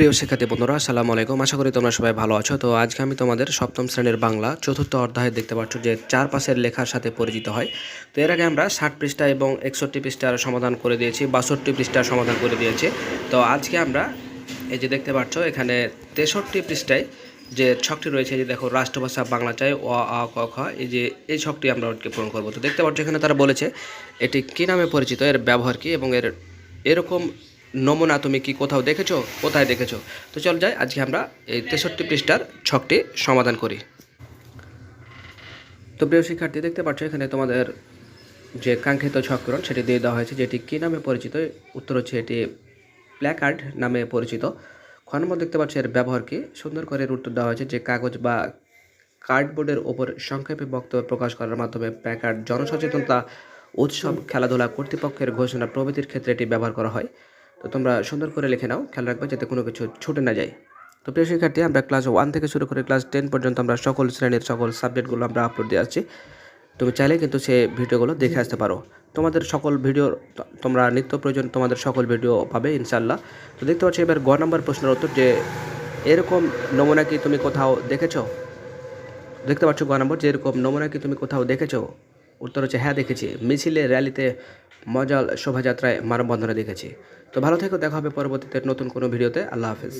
প্রিয় শিক্ষার্থী বন্ধুরা, আসসালামু আলাইকুম। আশা করি তোমরা সবাই ভালো আছো। তো আজকে আমি তোমাদের সপ্তম শ্রেণির বাংলা চতুর্থ অধ্যায়ে দেখতে পাচ্ছ যে চার পাশের লেখার সাথে পরিচিত হয়। তো এর আগে আমরা ষাট পৃষ্ঠা এবং একষট্টি পৃষ্ঠার সমাধান করে দিয়েছি, বাষট্টি পৃষ্ঠার সমাধান করে দিয়েছি। তো আজকে আমরা এই যে দেখতে পাচ্ছ, এখানে তেষট্টি পৃষ্ঠায় যে ছকটি রয়েছে যে দেখো, রাষ্ট্রভাষা বাংলা চাই অ আ, ক, খ, এই যে এই ছকটি আমরা আজকে পূরণ করব। তো দেখতে পাচ্ছ এখানে তারা বলেছে, এটি কী নামে পরিচিত, এর ব্যবহার কী এবং এর এরকম নমুনা তুমি কি কোথাও দেখেছ? কোথায় দেখেছ? তো চল যাই, আজকে আমরা এই তেষট্টি পৃষ্ঠার ছকটি সমাধান করি। তো প্রিয় শিক্ষার্থী, দেখতে পাচ্ছ এখানে তোমাদের যে কাঙ্ক্ষিত ছকরণ, সেটি দিয়ে দেওয়া হয়েছে, যেটি কী নামে পরিচিত? উত্তর হচ্ছে এটি প্ল্যাকার্ড নামে পরিচিত। খ দেখতে পাচ্ছ এর ব্যবহার কি? সুন্দর করে এর উত্তর দেওয়া হয়েছে যে কাগজ বা কার্ডবোর্ডের ওপর সংক্ষেপে বক্তব্য প্রকাশ করার মাধ্যমে প্ল্যাকার্ড জনসচেতনতা উৎসব, খেলাধুলা কর্তৃপক্ষের ঘোষণা প্রভৃতির ক্ষেত্রে এটি ব্যবহার করা হয়। তো তোমরা সুন্দর করে লিখে নাও, খেয়াল রাখবে যাতে কোনো কিছু ছুটে না যায়। তো প্রিয় শিক্ষার্থী, আমরা ক্লাস ওয়ান থেকে শুরু করে ক্লাস টেন পর্যন্ত আমরা সকল শ্রেণির সকল সাবজেক্টগুলো আমরা আপলোড দিয়ে আসছি। তুমি চাইলে কিন্তু সে ভিডিওগুলো দেখে আসতে পারো। তোমাদের সকল ভিডিও তোমরা নিত্য প্রয়োজন তোমাদের সকল ভিডিও পাবে ইনশাল্লাহ তো দেখতে পাচ্ছি এবার গ নম্বর প্রশ্নের উত্তর যে, এরকম নমুনা কি তুমি কোথাও দেখেছ? দেখতে পাচ্ছ গ নম্বর, যে এরকম নমুনা কি তুমি কোথাও দেখেছ? উত্তর হচ্ছে হ্যাঁ দেখেছি। মিছিলে, র্যালিতে, মজাল শোভাযাত্রায় মানববন্ধনে দেখেছি। তো ভালো থেকো, দেখা হবে পরবর্তীতে নতুন কোনো ভিডিওতে। আল্লাহ হাফেজ।